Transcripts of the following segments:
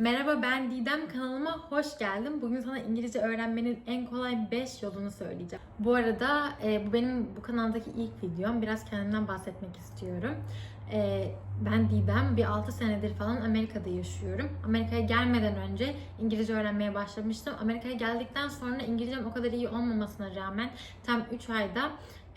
Merhaba ben Didem kanalıma hoş geldin. Bugün sana İngilizce öğrenmenin en kolay 5 yolunu söyleyeceğim. Bu arada e, bu benim bu kanaldaki ilk videom. Biraz kendimden bahsetmek istiyorum. E, ben Didem. Bir 6 senedir falan Amerika'da yaşıyorum. Amerika'ya gelmeden önce İngilizce öğrenmeye başlamıştım. Amerika'ya geldikten sonra İngilizcem o kadar iyi olmamasına rağmen tam 3 ayda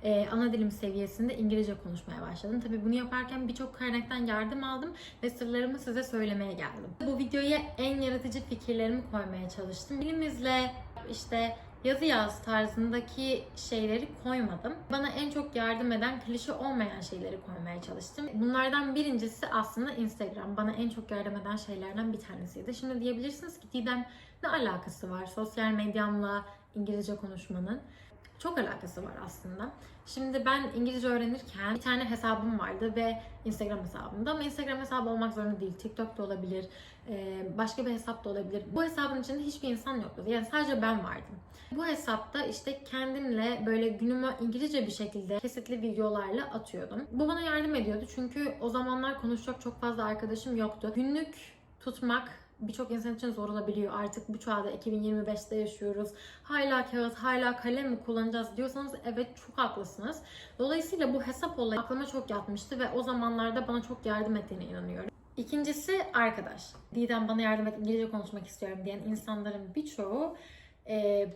e, ana dilim seviyesinde İngilizce konuşmaya başladım. Tabii bunu yaparken birçok kaynaktan yardım aldım ve sırlarımı size söylemeye geldim. Bu videoya en yaratıcı fikirlerimi koymaya çalıştım. Dilimizle işte yazı yaz tarzındaki şeyleri koymadım. Bana en çok yardım eden klişe olmayan şeyleri koymaya çalıştım. Bunlardan birincisi aslında Instagram. Bana en çok yardım eden şeylerden bir tanesiydi. Şimdi diyebilirsiniz ki Didem ne alakası var sosyal medyamla İngilizce konuşmanın? Çok alakası var aslında. Şimdi ben İngilizce öğrenirken bir tane hesabım vardı ve Instagram hesabımda ama Instagram hesabı olmak zorunda değil. TikTok da olabilir, e, başka bir hesap da olabilir. Bu hesabın içinde hiçbir insan yoktu. Yani sadece ben vardım. Bu hesapta işte kendimle böyle günümü İngilizce bir şekilde kesitli videolarla atıyordum. Bu bana yardım ediyordu çünkü o zamanlar konuşacak çok fazla arkadaşım yoktu. Günlük tutmak birçok insan için zor olabiliyor. Artık bu çağda 2025'te yaşıyoruz. Hala kağıt, hala kalem mi kullanacağız diyorsanız evet çok haklısınız. Dolayısıyla bu hesap olayı aklıma çok yatmıştı ve o zamanlarda bana çok yardım ettiğine inanıyorum. İkincisi arkadaş. Didem bana yardım et, İngilizce konuşmak istiyorum diyen insanların birçoğu e,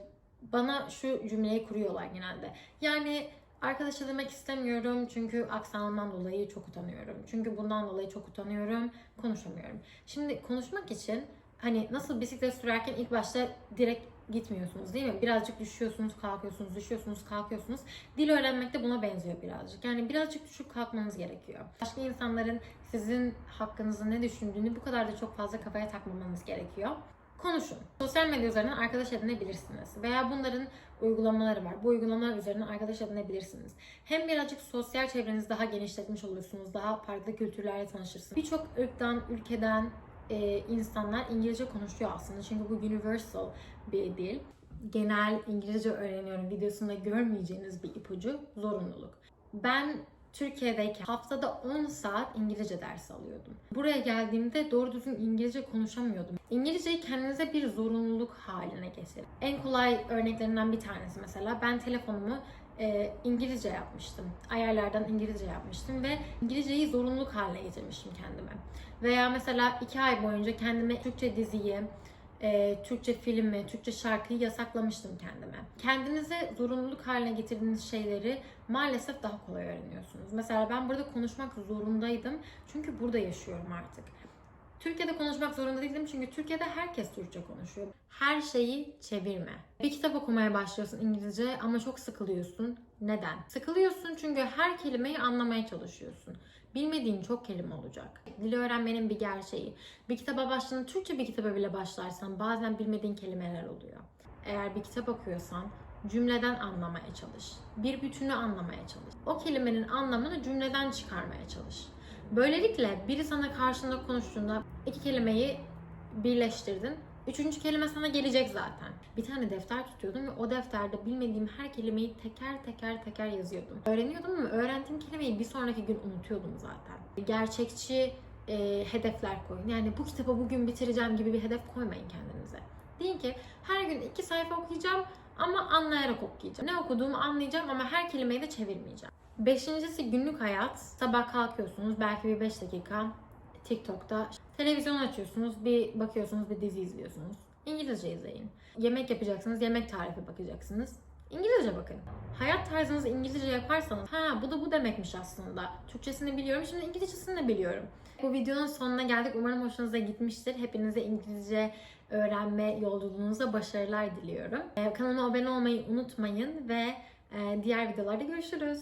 bana şu cümleyi kuruyorlar genelde. Yani arkadaş demek istemiyorum çünkü aksanımdan dolayı çok utanıyorum. Çünkü bundan dolayı çok utanıyorum, konuşamıyorum. Şimdi konuşmak için hani nasıl bisiklet sürerken ilk başta direkt gitmiyorsunuz değil mi? Birazcık düşüyorsunuz, kalkıyorsunuz, düşüyorsunuz, kalkıyorsunuz. Dil öğrenmek de buna benziyor birazcık. Yani birazcık düşüp kalkmanız gerekiyor. Başka insanların sizin hakkınızda ne düşündüğünü bu kadar da çok fazla kafaya takmamanız gerekiyor. Konuşun. Sosyal medya üzerinden arkadaş edinebilirsiniz. Veya bunların uygulamaları var. Bu uygulamalar üzerinden arkadaş edinebilirsiniz. Hem birazcık sosyal çevrenizi daha genişletmiş olursunuz. Daha farklı kültürlerle tanışırsınız. Birçok ırktan, ülkeden e, insanlar İngilizce konuşuyor aslında. Çünkü bu universal bir dil. Genel İngilizce öğreniyorum videosunda görmeyeceğiniz bir ipucu zorunluluk. Ben Türkiye'deyken haftada 10 saat İngilizce dersi alıyordum. Buraya geldiğimde doğru düzgün İngilizce konuşamıyordum. İngilizceyi kendinize bir zorunluluk haline getirin. En kolay örneklerinden bir tanesi mesela ben telefonumu e, İngilizce yapmıştım. Ayarlardan İngilizce yapmıştım ve İngilizceyi zorunluluk haline getirmiştim kendime. Veya mesela iki ay boyunca kendime Türkçe diziyi, e, Türkçe filmi, Türkçe şarkıyı yasaklamıştım kendime. Kendinize zorunluluk haline getirdiğiniz şeyleri maalesef daha kolay öğreniyorsunuz. Mesela ben burada konuşmak zorundaydım çünkü burada yaşıyorum artık. Türkiye'de konuşmak zorunda değildim çünkü Türkiye'de herkes Türkçe konuşuyor. Her şeyi çevirme. Bir kitap okumaya başlıyorsun İngilizce ama çok sıkılıyorsun. Neden? Sıkılıyorsun çünkü her kelimeyi anlamaya çalışıyorsun. Bilmediğin çok kelime olacak. Dili öğrenmenin bir gerçeği. Bir kitaba başladığında Türkçe bir kitaba bile başlarsan bazen bilmediğin kelimeler oluyor. Eğer bir kitap okuyorsan cümleden anlamaya çalış. Bir bütünü anlamaya çalış. O kelimenin anlamını cümleden çıkarmaya çalış. Böylelikle biri sana karşında konuştuğunda iki kelimeyi birleştirdin. Üçüncü kelime sana gelecek zaten. Bir tane defter tutuyordum ve o defterde bilmediğim her kelimeyi teker teker teker yazıyordum. Öğreniyordum ama öğrendiğim kelimeyi bir sonraki gün unutuyordum zaten. Gerçekçi e, hedefler koyun. Yani bu kitabı bugün bitireceğim gibi bir hedef koymayın kendinize. Deyin ki her gün iki sayfa okuyacağım ama anlayarak okuyacağım. Ne okuduğumu anlayacağım ama her kelimeyi de çevirmeyeceğim. Beşincisi günlük hayat. Sabah kalkıyorsunuz belki bir 5 dakika TikTok'ta televizyon açıyorsunuz, bir bakıyorsunuz, bir dizi izliyorsunuz. İngilizce izleyin. Yemek yapacaksınız, yemek tarifi bakacaksınız. İngilizce bakın. Hayat tarzınızı İngilizce yaparsanız, ha bu da bu demekmiş aslında. Türkçesini biliyorum, şimdi İngilizcesini de biliyorum. Bu videonun sonuna geldik. Umarım hoşunuza gitmiştir. Hepinize İngilizce öğrenme yolculuğunuza başarılar diliyorum. Ee, kanalıma abone olmayı unutmayın ve e, diğer videolarda görüşürüz.